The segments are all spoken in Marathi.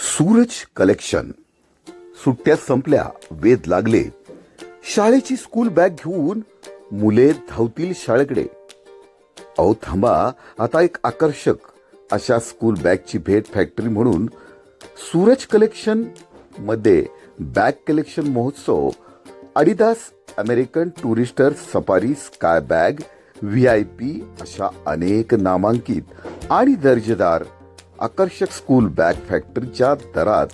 सूरज कलेक्शन. सुट्ट्या संपल्या वेध लागले. शाळेची स्कूल बॅग घेऊन मुले धावतील शाळेकडे. अहो थांबा आता एक आकर्षक अशा स्कूल बॅगची भेट फॅक्टरी म्हणून सूरज कलेक्शनमध्ये बॅग कलेक्शन महोत्सव Adidas American Tourister Safari Sky bag V I P अशा अनेक नामांकित आणि दर्जेदार आकर्षक स्कूल बॅग फॅक्टरीच्या दरात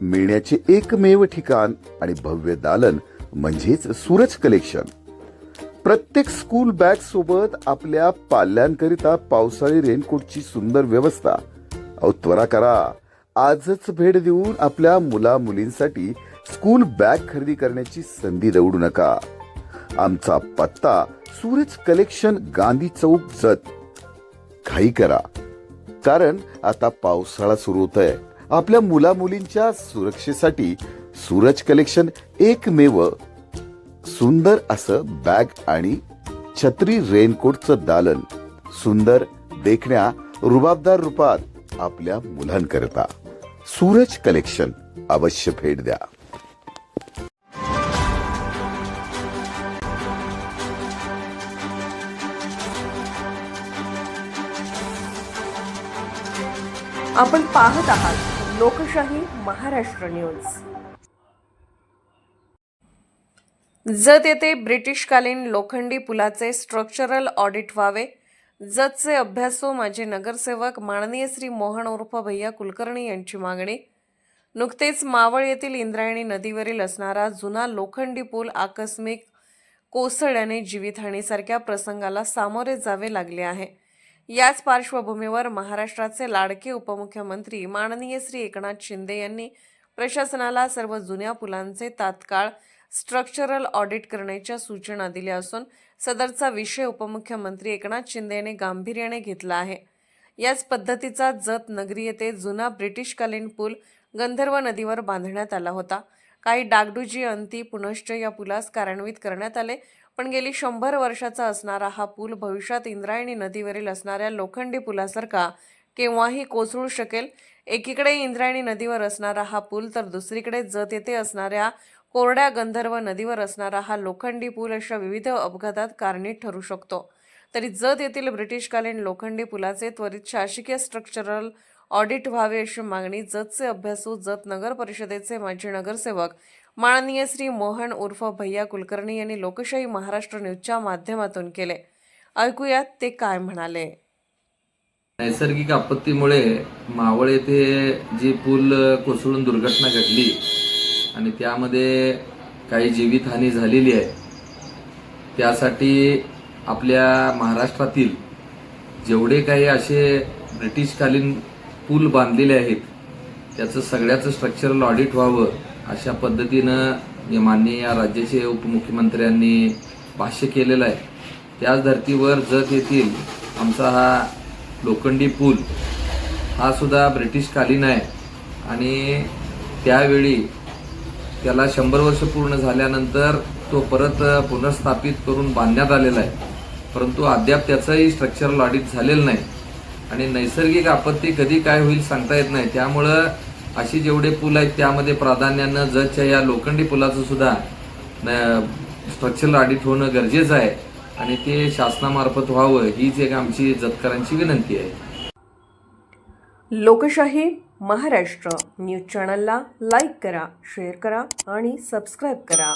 मिळण्याचे एकमेव ठिकाण आणि भव्य दालन म्हणजेच सूरज कलेक्शन प्रत्येक स्कूल बॅग सोबत आपल्या पाल्यांकरिता पावसाळी रेनकोटची सुंदर व्यवस्था. त्वरा करा. आजच भेट देऊन आपल्या मुला मुलींसाठी स्कूल बॅग खरेदी करण्याची संधी दवडू नका. आमचा पत्ता सूरज कलेक्शन गांधी चौक जत. घाई करा. कारण आता पावसाळा सुरू होत आहे आपल्या मुला मुलींच्या सुरक्षेसाठी सूरज कलेक्शन एकमेव सुंदर असं बॅग आणि छत्री रेनकोटचं दालन सुंदर देखण्या रुबाबदार रूपात आपल्या मुलांकरता. सूरज कलेक्शन अवश्य भेट द्या. आपण पाहत आहात लोकशाही महाराष्ट्र न्यूज. जत येथे ब्रिटिशकालीन लोखंडी पुलाचे स्ट्रक्चरल ऑडिट व्हावे. जतचे अभ्यासू माजी नगरसेवक माननीय श्री मोहन उर्फ भैया कुलकर्णी यांची मागणी. नुकतेच मावळ येथील इंद्रायणी नदीवरील असणारा जुना लोखंडी पूल आकस्मिक कोसळल्याने जीवितहानीसारख्या प्रसंगाला सामोरे जावे लागले आहे. याच पार्श्वभूमीवर महाराष्ट्राचे लाडके उपमुख्यमंत्री माननीय श्री एकनाथ शिंदे यांनी प्रशासनाला सर्व जुन्या पुलांचे तात्काळ स्ट्रक्चरल ऑडिट करण्याच्या सूचना दिल्या असून सदरचा विषय उपमुख्यमंत्री एकनाथ शिंदे यांनी गांभीर्याने घेतला आहे. याच पद्धतीचा जत नगरी येथे जुना ब्रिटिशकालीन पूल गंधर्व नदीवर बांधण्यात आला होता. काही डागडुजी अंती पुनश्च या पुलास कार्यान्वित करण्यात आले. पण गेली शंभर वर्षाचा असणारा हा पूल भविष्यात इंद्रायणी नदीवरील असणाऱ्या लोखंडी पुलासारखा केव्हाही कोसळू शकेल. एकीकडे इंद्रायणी नदीवर असणारा हा पूल तर दुसरीकडे जत येथे असणाऱ्या कोरड्या गंधर्व नदीवर असणारा हा लोखंडी पूल अशा विविध अपघातात कारणीत ठरू शकतो. तरी जत येथील ब्रिटिशकालीन लोखंडी पुलाचे त्वरित शासकीय स्ट्रक्चरल ऑडिट व्हावे अशी मागणी जतचे अभ्यासू जत नगर परिषदेचे माजी नगरसेवक माननीय श्री मोहन उर्फ भैया कुलकर्णी यांनी लोकशाही महाराष्ट्र न्यूजच्या माध्यमातून केले. ऐकूयात ते काय म्हणाले. नैसर्गिक आपत्तीमुळे मावळ येथे जी पूल कोसळून दुर्घटना घडली आणि त्यामध्ये काही जीवितहानी झालेली आहे त्यासाठी आपल्या महाराष्ट्रातील जेवढे काही असे ब्रिटिशकालीन पूल बांधलेले आहेत त्याचं सगळ्याचं स्ट्रक्चरल ऑडिट व्हावं अशा पद्धतीनं जे माननीय या राज्याचे उपमुख्यमंत्र्यांनी भाष्य केलेलं आहे. त्याच धर्तीवर जत येथील आमचा हा लोखंडी पूल हा सुद्धा ब्रिटिशकालीन आहे. आणि त्यावेळी त्याला शंभर वर्ष पूर्ण झाल्यानंतर तो परत पुनर्स्थापित करून बांधण्यात आलेला आहे. परंतु अद्याप त्याचंही स्ट्रक्चरल ऑडिट झालेलं नाही. आणि नैसर्गिक आपत्ती कधी काय होईल सांगता येत नाही. त्यामुळं अशी जेवढे पूल आहेत त्यामध्ये प्राधान्यानं जजच्या या लोखंडी पुलाचं सुद्धा स्ट्रक्चरल ऑडिट होणं गरजेचं आहे. आणि ते शासनामार्फत व्हावं हीच एक आमची जतकरांची विनंती आहे. लोकशाही महाराष्ट्र न्यूज चॅनलला लाईक करा शेअर करा आणि सबस्क्राईब करा.